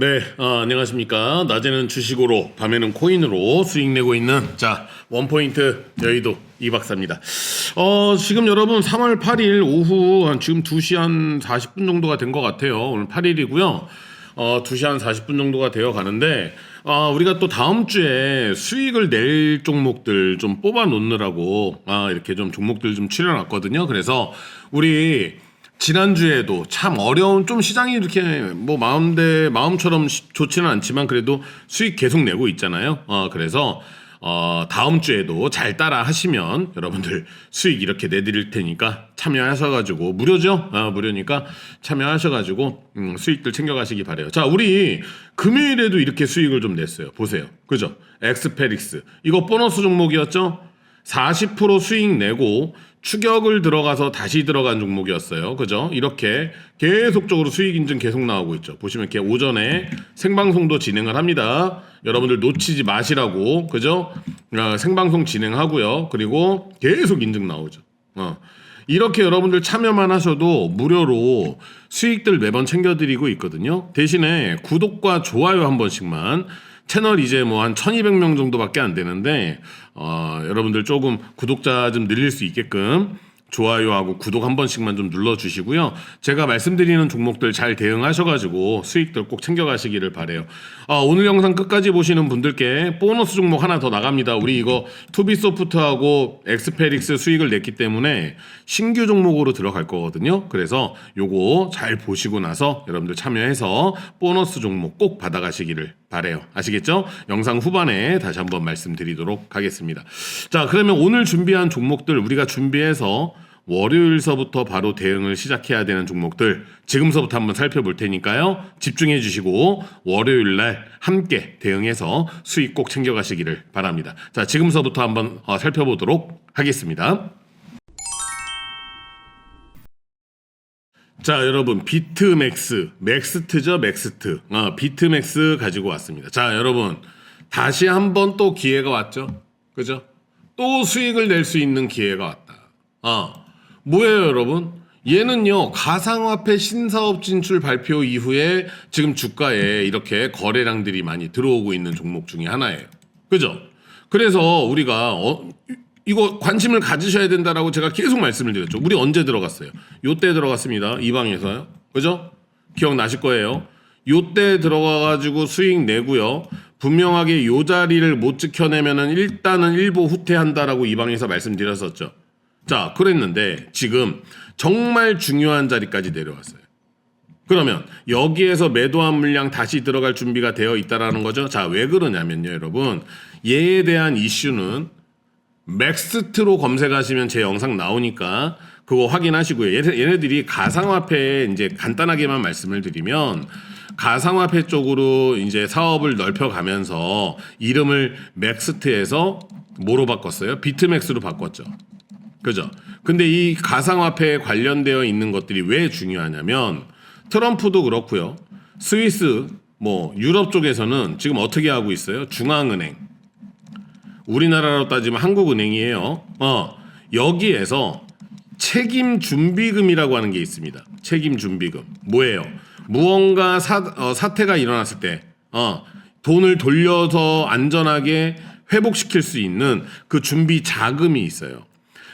네, 어, 안녕하십니까. 낮에는 주식으로, 밤에는 코인으로 수익 내고 있는, 자, 원포인트 여의도 이 박사입니다. 어, 지금 여러분 3월 8일 오후 한 지금 2시 한 40분 정도가 된 것 같아요. 오늘 8일이고요. 어, 2시 한 40분 정도가 되어 가는데, 아, 우리가 또 다음 주에 수익을 낼 종목들 좀 뽑아 놓느라고, 아, 이렇게 좀 종목들 좀 추려놨거든요. 그래서 우리 지난주에도 참 어려운 좀 시장이 이렇게 뭐 마음대 마음처럼 시- 좋지는 않지만 그래도 수익 계속 내고 있잖아요. 어 그래서 어 다음 주에도 잘 따라 하시면 여러분들 수익 이렇게 내드릴 테니까 참여하셔가지고 무료죠? 아 무료니까 참여하셔가지고 음, 수익들 챙겨가시기 바래요. 자 우리 금요일에도 이렇게 수익을 좀 냈어요. 보세요, 그죠? 엑스페릭스 이거 보너스 종목이었죠? 40% 수익 내고 추격을 들어가서 다시 들어간 종목이었어요. 그죠? 이렇게 계속적으로 수익 인증 계속 나오고 있죠. 보시면 이렇게 오전에 생방송도 진행을 합니다. 여러분들 놓치지 마시라고. 그죠? 어, 생방송 진행하고요. 그리고 계속 인증 나오죠. 어. 이렇게 여러분들 참여만 하셔도 무료로 수익들 매번 챙겨드리고 있거든요. 대신에 구독과 좋아요 한 번씩만 채널 이제 뭐 한 1200명 정도밖에 안 되는데 어, 여러분들 조금 구독자 좀 늘릴 수 있게끔 좋아요하고 구독 한 번씩만 좀 눌러주시고요. 제가 말씀드리는 종목들 잘 대응하셔가지고 수익들 꼭 챙겨가시기를 바래요. 아, 오늘 영상 끝까지 보시는 분들께 보너스 종목 하나 더 나갑니다. 우리 이거 투비소프트하고 엑스페릭스 수익을 냈기 때문에 신규 종목으로 들어갈 거거든요. 그래서 요거 잘 보시고 나서 여러분들 참여해서 보너스 종목 꼭 받아가시기를 바래요. 아시겠죠? 영상 후반에 다시 한번 말씀드리도록 하겠습니다. 자, 그러면 오늘 준비한 종목들 우리가 준비해서 월요일서부터 바로 대응을 시작해야 되는 종목들 지금서부터 한번 살펴볼 테니까요. 집중해 주시고 월요일 날 함께 대응해서 수익 꼭 챙겨가시기를 바랍니다. 자, 지금서부터 한번 어, 살펴보도록 하겠습니다. 자, 여러분 비트맥스, 맥스트죠, 맥스트. 어, 비트맥스 가지고 왔습니다. 자, 여러분 다시 한번 또 기회가 왔죠. 그죠? 또 수익을 낼 수 있는 기회가 왔다. 어. 뭐예요, 여러분? 얘는요, 가상화폐 신사업 진출 발표 이후에 지금 주가에 이렇게 거래량들이 많이 들어오고 있는 종목 중에 하나예요. 그죠? 그래서 우리가 어, 이- 이거 관심을 가지셔야 된다라고 제가 계속 말씀을 드렸죠. 우리 언제 들어갔어요? 요때 들어갔습니다. 이 방에서요. 그죠? 기억나실 거예요. 요때 들어가가지고 수익 내고요. 분명하게 요 자리를 못 지켜내면은 일단은 일보 후퇴한다라고 이 방에서 말씀드렸었죠. 자, 그랬는데 지금 정말 중요한 자리까지 내려왔어요. 그러면 여기에서 매도한 물량 다시 들어갈 준비가 되어 있다라는 거죠. 자, 왜 그러냐면요, 여러분. 얘에 대한 이슈는 맥스트로 검색하시면 제 영상 나오니까 그거 확인하시고요. 얘네, 얘네들이 가상화폐 이제 간단하게만 말씀을 드리면 가상화폐 쪽으로 이제 사업을 넓혀가면서 이름을 맥스트에서 뭐로 바꿨어요? 비트맥스로 바꿨죠. 그죠? 근데 이 가상화폐에 관련되어 있는 것들이 왜 중요하냐면 트럼프도 그렇고요. 스위스 뭐 유럽 쪽에서는 지금 어떻게 하고 있어요? 중앙은행. 우리나라로 따지면 한국은행이에요. 어, 여기에서 책임 준비금이라고 하는 게 있습니다. 책임 준비금. 뭐예요? 무언가 사, 어, 사태가 일어났을 때, 어, 돈을 돌려서 안전하게 회복시킬 수 있는 그 준비 자금이 있어요.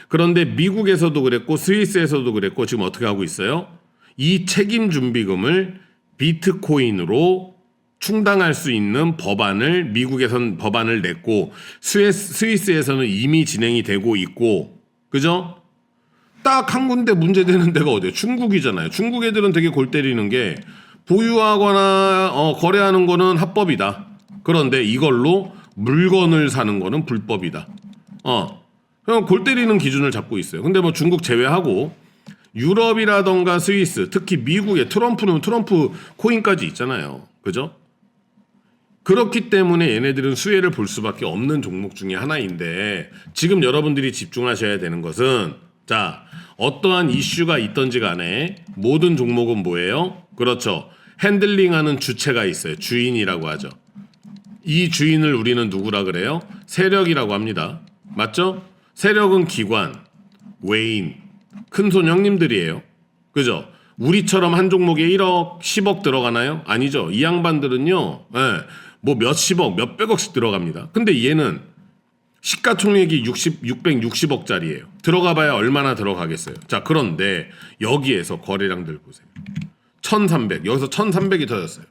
그런데 미국에서도 그랬고 스위스에서도 그랬고 지금 어떻게 하고 있어요? 이 책임 준비금을 비트코인으로 충당할 수 있는 법안을 미국에선 법안을 냈고 스위스, 스위스에서는 이미 진행이 되고 있고 그죠? 딱 한 군데 문제되는 데가 어디예요? 중국이잖아요. 중국 애들은 되게 골 때리는 게 보유하거나 어, 거래하는 거는 합법이다. 그런데 이걸로 물건을 사는 거는 불법이다. 어. 그냥 골 때리는 기준을 잡고 있어요. 근데 뭐 중국 제외하고 유럽이라던가 스위스, 특히 미국의 트럼프는 트럼프 코인까지 있잖아요. 그죠? 그렇기 때문에 얘네들은 수혜를 볼 수밖에 없는 종목 중에 하나인데 지금 여러분들이 집중하셔야 되는 것은 자 어떠한 이슈가 있던지 간에 모든 종목은 뭐예요? 그렇죠. 핸들링하는 주체가 있어요. 주인이라고 하죠. 이 주인을 우리는 누구라 그래요? 세력이라고 합니다. 맞죠? 세력은 기관, 외인, 큰손 형님들이에요. 그죠? 우리처럼 한 종목에 1억, 10억 들어가나요? 아니죠. 이 양반들은요, 예, 뭐 몇십억, 몇백억씩 들어갑니다. 근데 얘는 시가총액이 60, 660억짜리예요. 들어가봐야 얼마나 들어가겠어요. 자, 그런데 여기에서 거래량들 보세요. 1,300. 여기서 1,300이 터졌어요.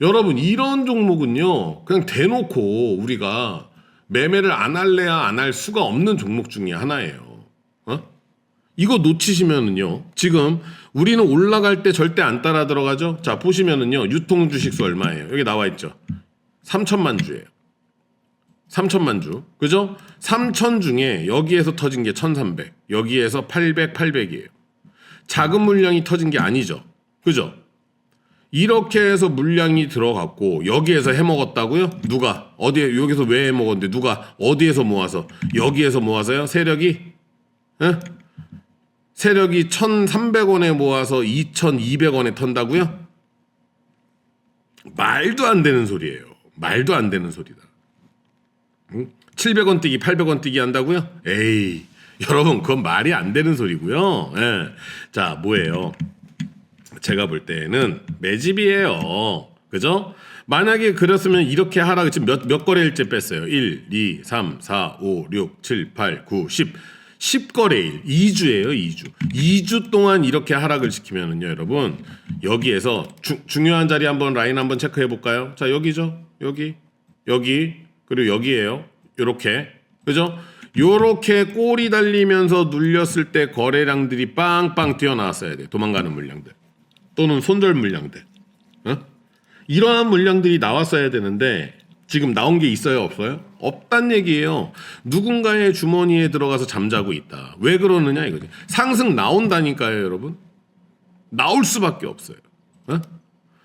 여러분 이런 종목은요 그냥 대놓고 우리가 매매를 안 할래야 안 할 수가 없는 종목 중에 하나예요. 어? 이거 놓치시면은요 지금 우리는 올라갈 때 절대 안 따라 들어가죠. 자 보시면은요 유통 주식수 얼마예요? 여기 나와 있죠. 3천만 주예요. 3천만 주. 그죠? 3천 중에 여기에서 터진 게 1,300. 여기에서 800, 800이에요. 작은 물량이 터진 게 아니죠. 그죠? 이렇게 해서 물량이 들어갔고 여기에서 해먹었다고요? 누가 어디에 여기서 왜 해먹었는데 누가 어디에서 모아서 여기에서 모아서요? 세력이 에? 세력이 1,300원에 모아서 2,200원에 턴다고요? 말도 안 되는 소리예요. 말도 안 되는 소리다. 응? 700원 뛰기, 800원 뛰기 한다고요? 에이, 여러분 그건 말이 안 되는 소리고요. 예. 자, 뭐예요? 제가 볼 때는 매집이에요. 그죠? 만약에 그랬으면 이렇게 하라 지금 몇, 몇 거래일째 뺐어요. 1, 2, 3, 4, 5, 6, 7, 8, 9, 10. 10거래일. 2주예요, 2주. 2주 동안 이렇게 하락을 시키면은요, 여러분. 여기에서 주, 중요한 자리 한번 라인 한번 체크해 볼까요? 자, 여기죠. 여기. 여기. 그리고 여기에요. 요렇게. 그죠? 요렇게 꼬리 달리면서 눌렸을 때 거래량들이 빵빵 뛰어나왔어야 돼. 도망가는 물량들. 또는 손절 물량들. 어? 이러한 물량들이 나왔어야 되는데 지금 나온 게 있어요, 없어요? 없단 얘기예요. 누군가의 주머니에 들어가서 잠자고 있다. 왜 그러느냐 이거지. 상승 나온다니까요, 여러분. 나올 수밖에 없어요. 어?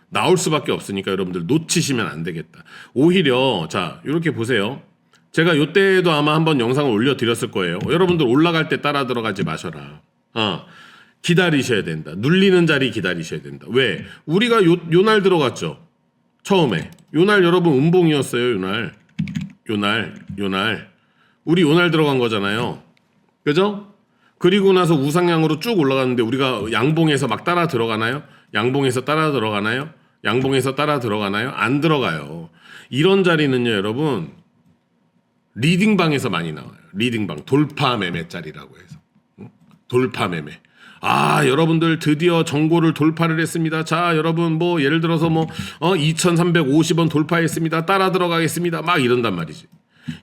나올 수밖에 없으니까 여러분들 놓치시면 안 되겠다. 오히려 자 이렇게 보세요. 제가 요때에도 아마 한번 영상을 올려드렸을 거예요. 여러분들 올라갈 때 따라 들어가지 마셔라. 어, 기다리셔야 된다. 눌리는 자리 기다리셔야 된다. 왜? 우리가 요, 요 날 들어갔죠. 처음에. 요날 여러분 음봉이었어요. 요날. 요날. 요날. 우리 요날 들어간 거잖아요. 그죠? 그리고 나서 우상향으로 쭉 올라갔는데 우리가 양봉에서 막 따라 들어가나요? 양봉에서 따라 들어가나요? 양봉에서 따라 들어가나요? 안 들어가요. 이런 자리는요, 여러분. 리딩방에서 많이 나와요. 리딩방. 돌파 매매짜리라고 해서. 응? 돌파 매매. 아, 여러분들 드디어 정고를 돌파를 했습니다. 자, 여러분 뭐 예를 들어서 뭐 어, 2,350원 돌파했습니다. 따라 들어가겠습니다. 막 이런단 말이지.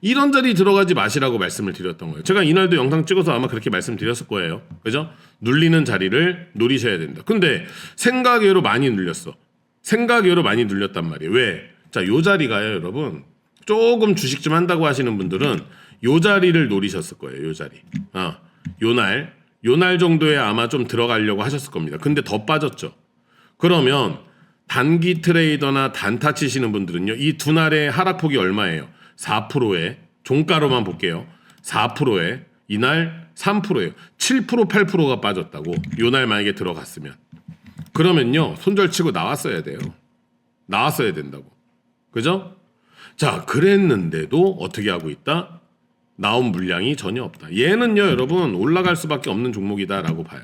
이런 자리 들어가지 마시라고 말씀을 드렸던 거예요. 제가 이날도 영상 찍어서 아마 그렇게 말씀드렸을 거예요. 그죠? 눌리는 자리를 노리셔야 된다. 근데 생각외로 많이 눌렸어. 생각외로 많이 눌렸단 말이에요. 왜? 자, 요 자리가요, 여러분. 조금 주식 좀 한다고 하시는 분들은 요 자리를 노리셨을 거예요. 요 자리. 아, 요날 요 날 정도에 아마 좀 들어가려고 하셨을 겁니다. 근데 더 빠졌죠. 그러면 단기 트레이더나 단타 치시는 분들은요. 이 두 날의 하락폭이 얼마예요? 4%에 종가로만 볼게요. 4%에 이날 3%예요. 7% 8%가 빠졌다고. 요 날 만약에 들어갔으면. 그러면요. 손절치고 나왔어야 돼요. 나왔어야 된다고. 그죠? 자, 그랬는데도 어떻게 하고 있다? 나온 물량이 전혀 없다. 얘는요, 여러분, 올라갈 수밖에 없는 종목이다라고 봐요.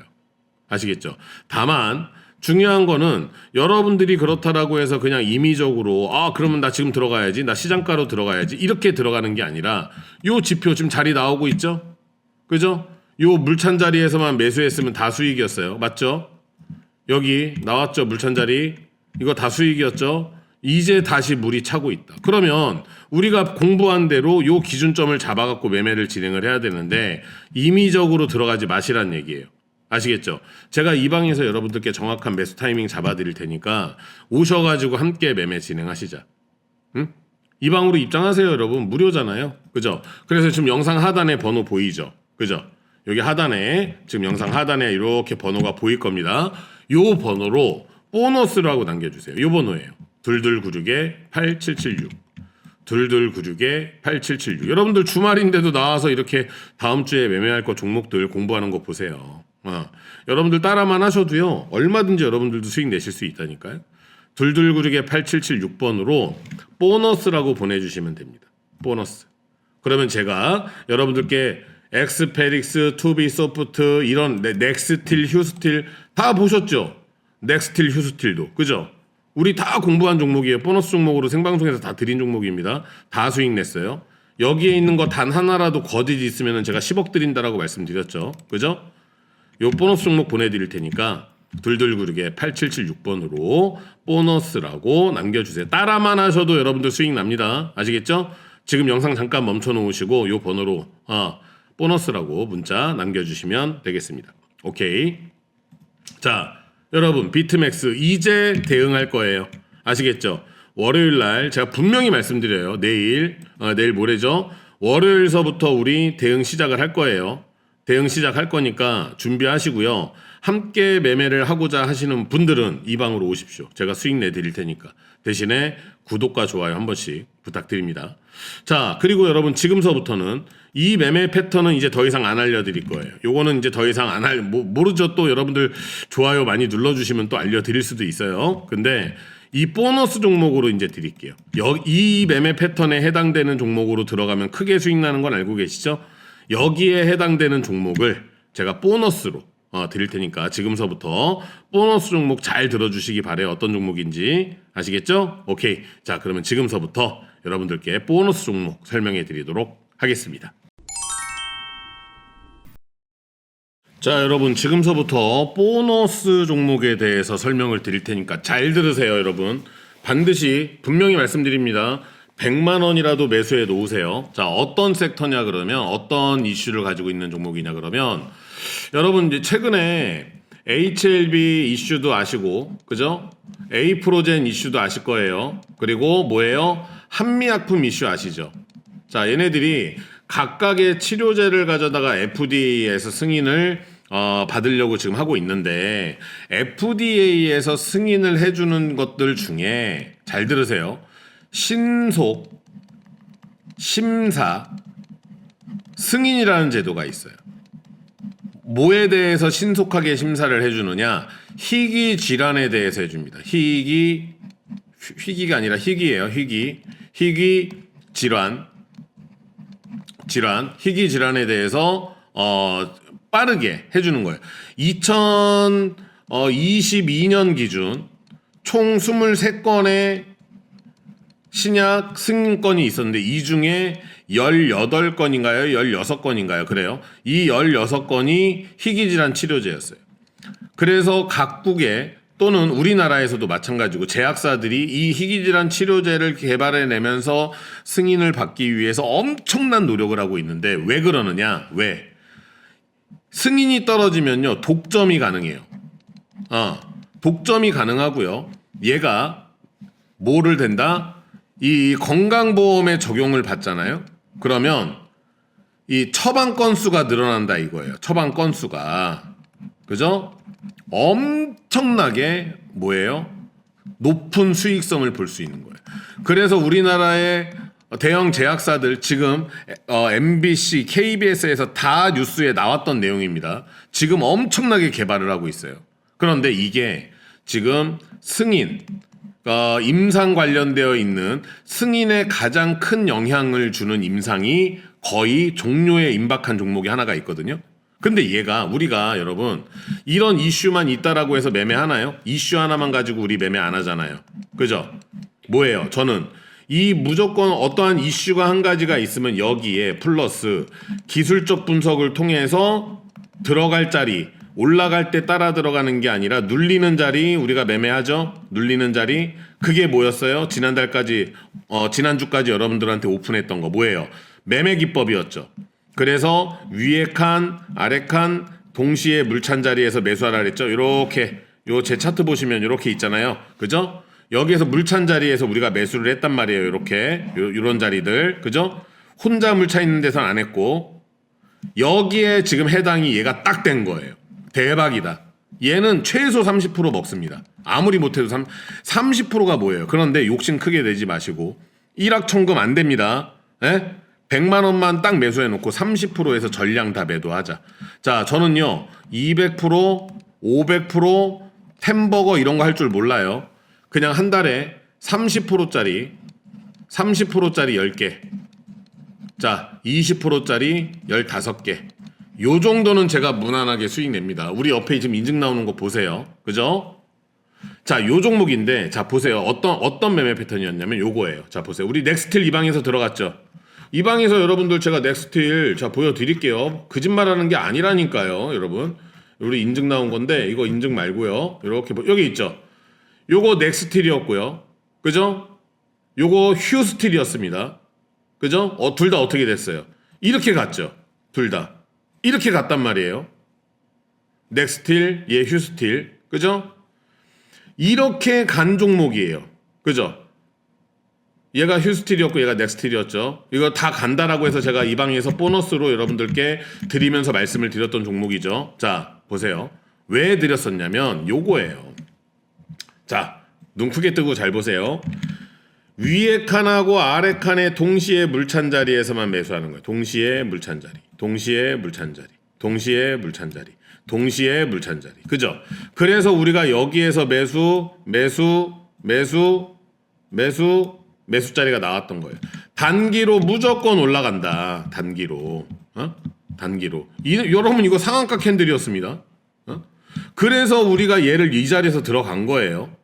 아시겠죠? 다만, 중요한 거는 여러분들이 그렇다라고 해서 그냥 임의적으로, 아, 그러면 나 지금 들어가야지, 나 시장가로 들어가야지, 이렇게 들어가는 게 아니라, 요 지표 지금 자리 나오고 있죠? 그죠? 요 물찬 자리에서만 매수했으면 다 수익이었어요. 맞죠? 여기 나왔죠, 물찬 자리. 이거 다 수익이었죠? 이제 다시 물이 차고 있다. 그러면 우리가 공부한 대로 요 기준점을 잡아갖고 매매를 진행을 해야 되는데 임의적으로 들어가지 마시란 얘기예요. 아시겠죠? 제가 이 방에서 여러분들께 정확한 매수 타이밍 잡아드릴 테니까 오셔가지고 함께 매매 진행하시자. 응? 이 방으로 입장하세요, 여러분. 무료잖아요. 그죠? 그래서 지금 영상 하단에 번호 보이죠? 그죠? 여기 하단에 지금 영상 하단에 이렇게 번호가 보일 겁니다. 요 번호로 보너스라고 남겨주세요. 요 번호예요. 둘둘구육에 8776. 둘둘구육에 8776. 여러분들 주말인데도 나와서 이렇게 다음 주에 매매할 거 종목들 공부하는 거 보세요. 어. 여러분들 따라만 하셔도요. 얼마든지 여러분들도 수익 내실 수 있다니까요. 둘둘구육에 8776번으로 보너스라고 보내주시면 됩니다. 보너스. 그러면 제가 여러분들께 엑스페릭스, 투비 소프트 이런 네, 넥스틸, 휴스틸 다 보셨죠? 넥스틸, 휴스틸도 그죠? 우리 다 공부한 종목이에요. 보너스 종목으로 생방송에서 다 드린 종목입니다. 다 수익 냈어요. 여기에 있는 거 단 하나라도 거짓이 있으면 제가 10억 드린다라고 말씀드렸죠. 그죠? 요 보너스 종목 보내드릴 테니까 둘둘구르게 8776번으로 보너스라고 남겨주세요. 따라만 하셔도 여러분들 수익 납니다. 아시겠죠? 지금 영상 잠깐 멈춰 놓으시고 요 번호로 아, 보너스라고 문자 남겨주시면 되겠습니다. 오케이. 자, 여러분 비트맥스 이제 대응할 거예요. 아시겠죠? 월요일 날 제가 분명히 말씀드려요. 내일, 어, 내일 모레죠. 월요일서부터 우리 대응 시작을 할 거예요. 대응 시작할 거니까 준비하시고요. 함께 매매를 하고자 하시는 분들은 이 방으로 오십시오. 제가 수익 내드릴 테니까. 대신에 구독과 좋아요 한 번씩 부탁드립니다. 자, 그리고 여러분 지금서부터는 이 매매 패턴은 이제 더 이상 안 알려드릴 거예요. 요거는 이제 더 이상 안 알, 뭐, 모르죠. 또 여러분들 좋아요 많이 눌러주시면 또 알려드릴 수도 있어요. 근데 이 보너스 종목으로 이제 드릴게요. 여, 이 매매 패턴에 해당되는 종목으로 들어가면 크게 수익 나는 건 알고 계시죠? 여기에 해당되는 종목을 제가 보너스로 어, 드릴 테니까 지금서부터 보너스 종목 잘 들어주시기 바래요. 어떤 종목인지 아시겠죠? 오케이. 자 그러면 지금서부터 여러분들께 보너스 종목 설명해 드리도록 하겠습니다. 자, 여러분 지금서부터 보너스 종목에 대해서 설명을 드릴 테니까 잘 들으세요, 여러분. 반드시 분명히 말씀드립니다. 100만 원이라도 매수해 놓으세요. 자, 어떤 섹터냐 그러면 어떤 이슈를 가지고 있는 종목이냐 그러면 여러분 이제 최근에 HLB 이슈도 아시고 그죠? A 프로젠 이슈도 아실 거예요. 그리고 뭐예요? 한미약품 이슈 아시죠? 자, 얘네들이 각각의 치료제를 가져다가 FDA에서 승인을 어, 받으려고 지금 하고 있는데 FDA에서 승인을 해주는 것들 중에 잘 들으세요. 신속, 심사, 승인이라는 제도가 있어요. 뭐에 대해서 신속하게 심사를 해주느냐? 희귀 질환에 대해서 해줍니다. 희귀 휘- 희귀가 아니라 희귀예요. 희귀 희귀 질환 질환 희귀 질환에 대해서 어 빠르게 해주는 거예요. 2022년 기준 총 23건의 신약 승인건이 있었는데 이 중에 18건인가요? 16건인가요? 그래요. 이 16건이 희귀질환 치료제였어요. 그래서 각국에 또는 우리나라에서도 마찬가지고 제약사들이 이 희귀질환 치료제를 개발해내면서 승인을 받기 위해서 엄청난 노력을 하고 있는데 왜 그러느냐? 왜? 승인이 떨어지면요 독점이 가능해요. 어, 독점이 가능하고요. 얘가 뭐를 된다? 이 건강보험에 적용을 받잖아요. 그러면 이 처방 건수가 늘어난다 이거예요. 처방 건수가 그죠? 엄청나게 뭐예요? 높은 수익성을 볼 수 있는 거예요. 그래서 우리나라의 대형 제약사들 지금 어, MBC, KBS에서 다 뉴스에 나왔던 내용입니다. 지금 엄청나게 개발을 하고 있어요. 그런데 이게 지금 승인, 어, 임상 관련되어 있는 승인에 가장 큰 영향을 주는 임상이 거의 종료에 임박한 종목이 하나가 있거든요. 근데 얘가 우리가 여러분 이런 이슈만 있다라고 해서 매매하나요? 이슈 하나만 가지고 우리 매매 안 하잖아요. 그죠? 뭐예요? 저는 이 무조건 어떠한 이슈가 한 가지가 있으면 여기에 플러스 기술적 분석을 통해서 들어갈 자리 올라갈 때 따라 들어가는 게 아니라 눌리는 자리 우리가 매매하죠. 눌리는 자리 그게 뭐였어요? 지난달까지 어 지난주까지 여러분들한테 오픈했던 거 뭐예요? 매매 기법이었죠. 그래서 위에 칸, 아래 칸 동시에 물찬 자리에서 매수하라 그랬죠. 이렇게 요 제 차트 보시면 이렇게 있잖아요. 그죠? 여기에서 물찬 자리에서 우리가 매수를 했단 말이에요. 이렇게 요, 요런 자리들. 그죠? 혼자 물차 있는 데선 안 했고 여기에 지금 해당이 얘가 딱 된 거예요. 대박이다. 얘는 최소 30% 먹습니다. 아무리 못해도 3, 30%가 뭐예요? 그런데 욕심 크게 내지 마시고 1억 천금 안 됩니다. 예? 100만 원만 딱 매수해 놓고 30%에서 전량 다 매도하자. 자, 저는요. 200%, 500%, 템버거 이런 거 할 줄 몰라요. 그냥 한 달에 30%짜리 30%짜리 10개. 자, 20%짜리 15개. 요 정도는 제가 무난하게 수익 냅니다. 우리 옆에 지금 인증 나오는 거 보세요. 그죠? 자, 요 종목인데, 자, 보세요. 어떤, 어떤 매매 패턴이었냐면 요거예요. 자, 보세요. 우리 넥스틸 이 방에서 들어갔죠? 이 방에서 여러분들 제가 넥스틸, 자, 보여드릴게요. 거짓말 하는 게 아니라니까요, 여러분. 우리 인증 나온 건데, 이거 인증 말고요. 이렇게, 보- 여기 있죠? 요거 넥스틸이었고요. 그죠? 요거 휴스틸이었습니다. 그죠? 어, 둘 다 어떻게 됐어요? 이렇게 갔죠? 둘 다. 이렇게 갔단 말이에요. 넥스틸, 얘 휴스틸. 그죠? 이렇게 간 종목이에요. 그죠? 얘가 휴스틸이었고 얘가 넥스틸이었죠. 이거 다 간다라고 해서 제가 이 방에서 보너스로 여러분들께 드리면서 말씀을 드렸던 종목이죠. 자, 보세요. 왜 드렸었냐면 요거예요. 자, 눈 크게 뜨고 잘 보세요. 위에 칸하고 아래 칸에 동시에 물찬 자리에서만 매수하는 거예요. 동시에 물찬 자리, 동시에 물찬 자리, 동시에 물찬 자리, 동시에 물찬 자리. 그죠? 그래서 우리가 여기에서 매수, 매수, 매수, 매수, 매수 자리가 나왔던 거예요. 단기로 무조건 올라간다. 단기로, 어? 단기로. 이, 여러분 이거 상한가 캔들이었습니다. 어? 그래서 우리가 얘를 이 자리에서 들어간 거예요.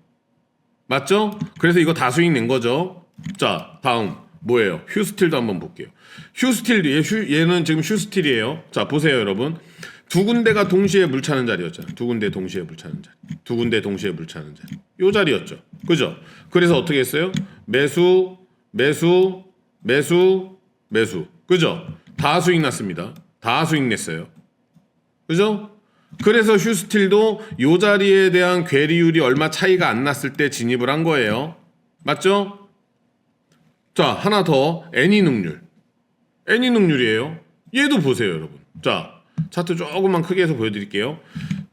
맞죠? 그래서 이거 다 수익 낸 거죠. 자, 다음 뭐예요? 휴스틸도 한번 볼게요. 휴스틸 얘 휴, 얘는 지금 휴스틸이에요. 자, 보세요, 여러분. 두 군데가 동시에 물 차는 자리였잖아요. 두 군데 동시에 물 차는 자리. 두 군데 동시에 물 차는 자리. 요 자리였죠. 그죠? 그래서 어떻게 했어요? 매수, 매수, 매수, 매수. 그죠? 다 수익 났습니다. 다 수익 냈어요. 그죠? 그래서 휴스틸도 요 자리에 대한 괴리율이 얼마 차이가 안 났을 때 진입을 한 거예요. 맞죠? 자, 하나 더 애니 능률. 애니 능률이에요. 얘도 보세요, 여러분. 자, 차트 조금만 크게 해서 보여드릴게요.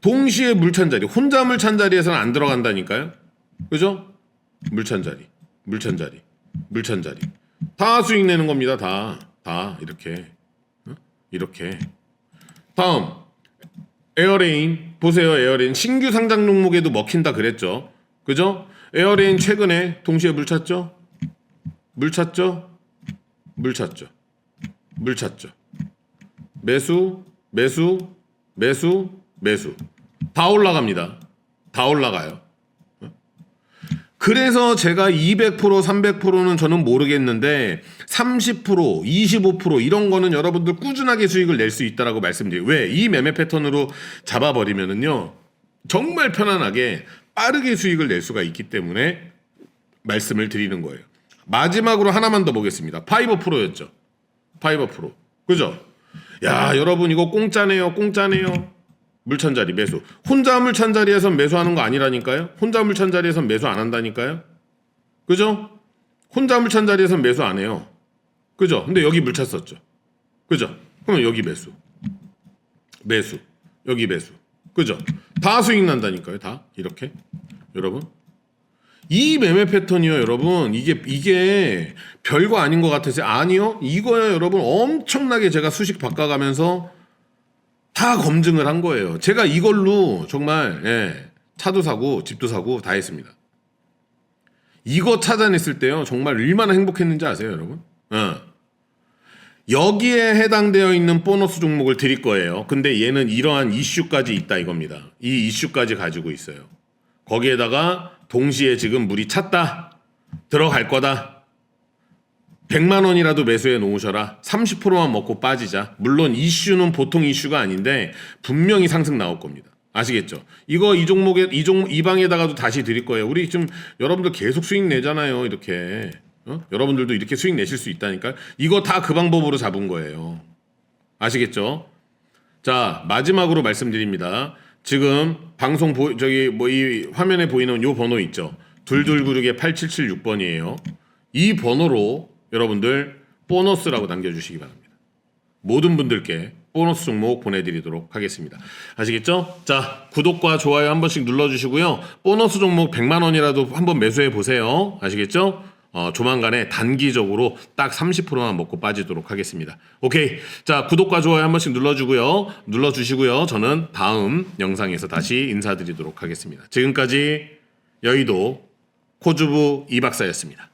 동시에 물찬 자리, 혼자 물찬 자리에서는 안 들어간다니까요. 그죠? 물찬 자리, 물찬 자리, 물찬 자리. 다 수익 내는 겁니다. 다, 다 이렇게, 어? 이렇게. 다음 에어레인 보세요 에어레인. 신규 상장 종목에도 먹힌다 그랬죠. 그죠? 에어레인 최근에 동시에 물 찼죠? 물 찼죠? 물 찼죠. 물 찼죠. 매수 매수 매수 매수. 다 올라갑니다. 다 올라가요 그래서 제가 200% 300%는 저는 모르겠는데 30% 25% 이런 거는 여러분들 꾸준하게 수익을 낼 수 있다라고 말씀드려요. 왜? 이 매매 패턴으로 잡아버리면은요. 정말 편안하게 빠르게 수익을 낼 수가 있기 때문에 말씀을 드리는 거예요. 마지막으로 하나만 더 보겠습니다. 파이버 프로였죠. 파이버 프로. 그죠? 야, 여러분 이거 공짜네요. 공짜네요. 물찬 자리 매수. 혼자 물찬 자리에선 매수하는 거 아니라니까요. 혼자 물찬 자리에선 매수 안 한다니까요. 그죠? 혼자 물찬 자리에선 매수 안 해요. 그죠? 근데 여기 물 찼었죠. 그죠? 그러면 여기 매수. 매수. 여기 매수. 그죠? 다 수익 난다니까요. 다 이렇게. 여러분. 이 매매 패턴이요, 여러분. 이게 이게 별거 아닌 것 같으세요? 아니요. 이거요, 여러분. 엄청나게 제가 수식 바꿔가면서 다 검증을 한 거예요. 제가 이걸로 정말 예, 차도 사고 집도 사고 다 했습니다. 이거 찾아냈을 때요 정말 얼마나 행복했는지 아세요, 여러분? 어. 여기에 해당되어 있는 보너스 종목을 드릴 거예요. 근데 얘는 이러한 이슈까지 있다 이겁니다. 이 이슈까지 가지고 있어요. 거기에다가 동시에 지금 물이 찼다. 들어갈 거다. 100만 원이라도 매수해 놓으셔라. 30%만 먹고 빠지자. 물론 이슈는 보통 이슈가 아닌데 분명히 상승 나올 겁니다. 아시겠죠? 이거 이 종목에 이 종 이 방에다가도 다시 드릴 거예요. 우리 지금 여러분들 계속 수익 내잖아요. 이렇게. 어? 여러분들도 이렇게 수익 내실 수 있다니까. 이거 다 그 방법으로 잡은 거예요. 아시겠죠? 자, 마지막으로 말씀드립니다. 지금 방송 보 저기 뭐 이 화면에 보이는 요 번호 있죠. 둘둘구육의 8776번이에요. 이 번호로 여러분들 보너스라고 남겨주시기 바랍니다. 모든 분들께 보너스 종목 보내드리도록 하겠습니다. 아시겠죠? 자, 구독과 좋아요 한 번씩 눌러주시고요. 보너스 종목 100만 원이라도 한번 매수해 보세요. 아시겠죠? 어, 조만간에 단기적으로 딱 30%만 먹고 빠지도록 하겠습니다. 오케이. 자, 구독과 좋아요 한 번씩 눌러주고요. 눌러주시고요. 저는 다음 영상에서 다시 인사드리도록 하겠습니다. 지금까지 여의도 코주부 이박사였습니다.